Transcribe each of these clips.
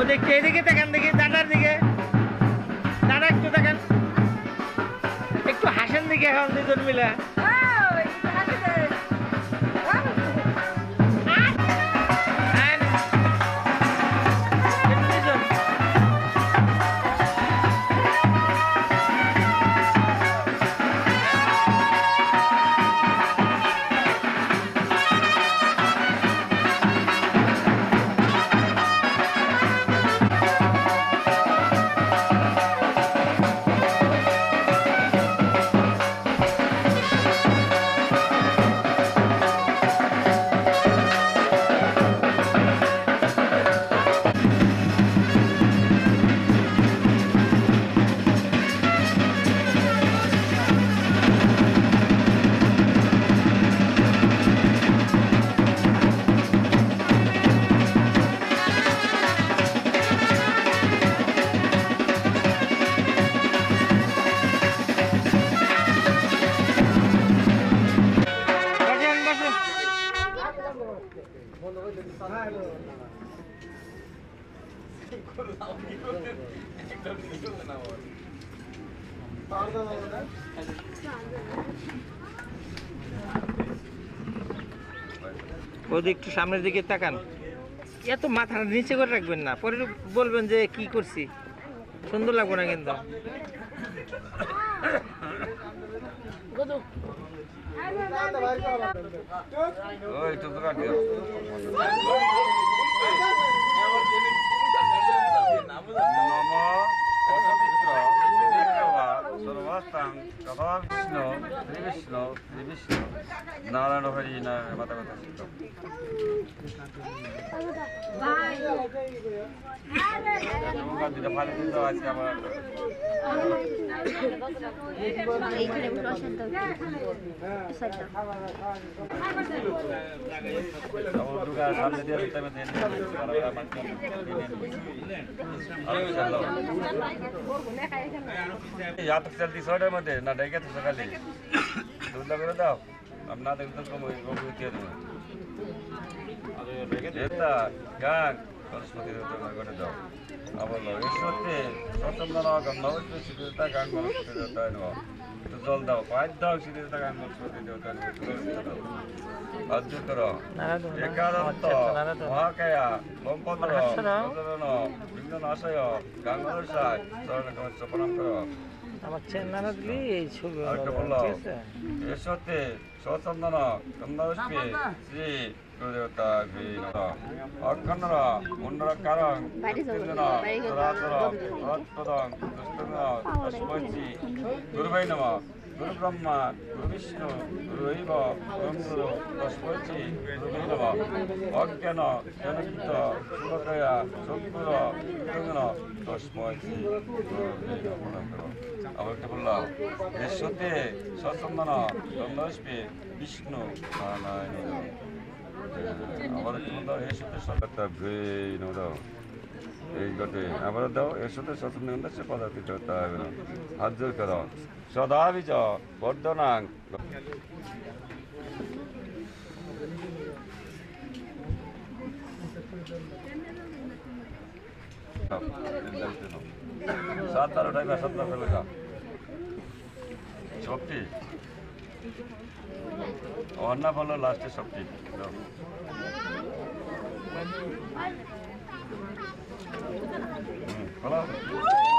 ও দেখতে এদিকে তাকান দেখি, দাদার দিকে। দাদা একটু তাকান। একটু হাসেন দিকে এখন দুজন মিলে। ওদিক একটু সামনের দিকে তাকান। এত মাথা নিচে করে রাখবেন না। পরে বলবেন যে কি করছি। সুন্দর লাগবে না কিন্তু। ওই তো দিও নম সর্বাস্তাং কবা বিষ্ণু শ্রী বিষ্ণু শ্রী বিষ্ণু নারায়ণ হরি নারায়ণ মাতা কথা সিদ্ধ দুটা ফালি দিতে আজকে আমার এইখানে প্রসাদ দাও আমার দুর্গা সামনে দিয়ে দিতে হবে या तो चलती सोडे मध्ये ना डायका तो सकाळी दूध लागलं दाव আপনার একদম নেতা গান সরস্বতী করে দাও আবার ঈশ্বরতে সচন্দন নবদ্য সিদ্ধিতা গান সরস্বতী দেবতা নেব একটু জল দাও পাঁচ দাও সিদ্ধিতা গান সরস্বতী দেবতা অদ্যুতর একাদন্ত মহাকায়া লম্পতর বিন্দন আশয় গাঙ্গলসায় চরণ কমস্য প্রণাম কর আমার চেন্নানা দিলি এই ছবি এসতে সচন্দন গন্ধাপুষ্পে শ্রী গুরুদেবতা অক্ষণ্ডর মুন্ডর কারং বাড়ি যাব, উত্তেজন বাড়ি যাব, চরাচর গন্ধ। তৎপদং দুষ্টং অস্পঞ্চি গুরুবাই নম গুরু ব্রহ্মা গুরু বিষ্ণু গুরু গুরু অস্পঞ্চি গুরুবাই নম। অজ্ঞান জনকৃত এসতে সচন্দন গন্ধপুষ্পে বিষ্ণু, নারায়ণ। আবার একটু বললাম এসতে সরকার ভেই দাও। এই গটে আবার দাও, এর সাথে সচন্দন সে পদার্থিত হতে হবে। না হাত জোর করো। সদা বিচ বর্ধনাং। সাত বারো টাকা সাত লাখ টাকা সবটি অন্না ভালো লাস্টে সবটি দাও। আবার এবার পুরাটা ওটা সব করল হুম না দেন দেখি গল্পের মধ্যে ওরা ভিড়ে মাছ ধরো জলে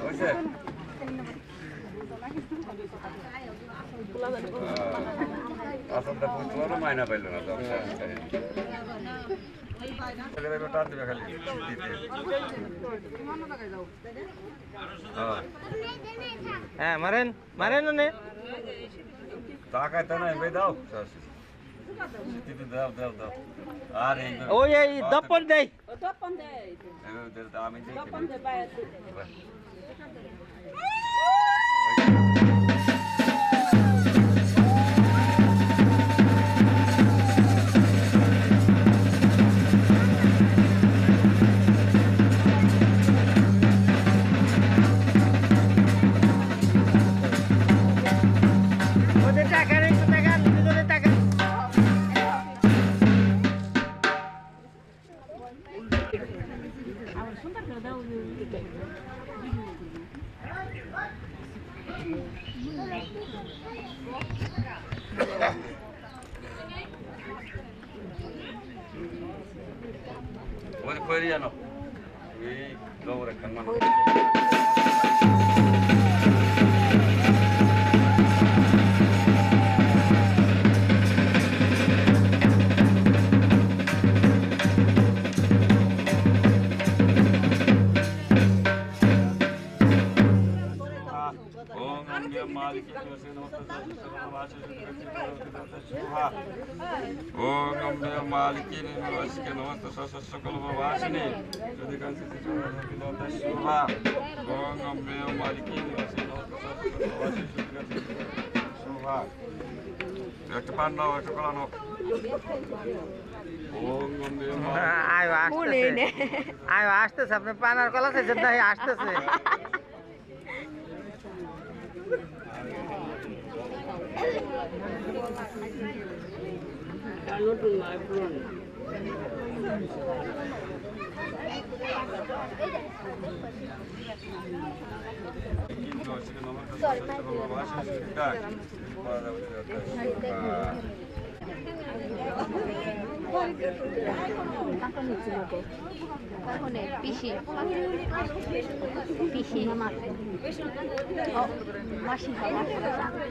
হয়েছে আসলটা তোমারও মাইনা পাইল না তো টান দিবে খালি দিতে হ্যাঁ হ্যাঁ মারেন মারেন নে তাকায় তো না এবার দাও দাও দাও দাও আর ওই এই দপ্পন দেই আমি দেখি ওদের ya no. Y luego. ওম অম্বে মালিকিনি নমস্কে নমস্ত সশস্বকল ভাসিনি যদি কাঞ্চিতে চন্দ্রবিলতা শুভা। ওম অম্বে মালিকিনি নমস্কে নমস্ত সশস্বকল ভাসিনি যদি কাঞ্চিতে শুভা। একটা পান নাও একটা কলা আয় আসতেছে। আপনি পান কলা আসতেছে। সকল বাসিনি কাকনে পিসি পিসি মাসি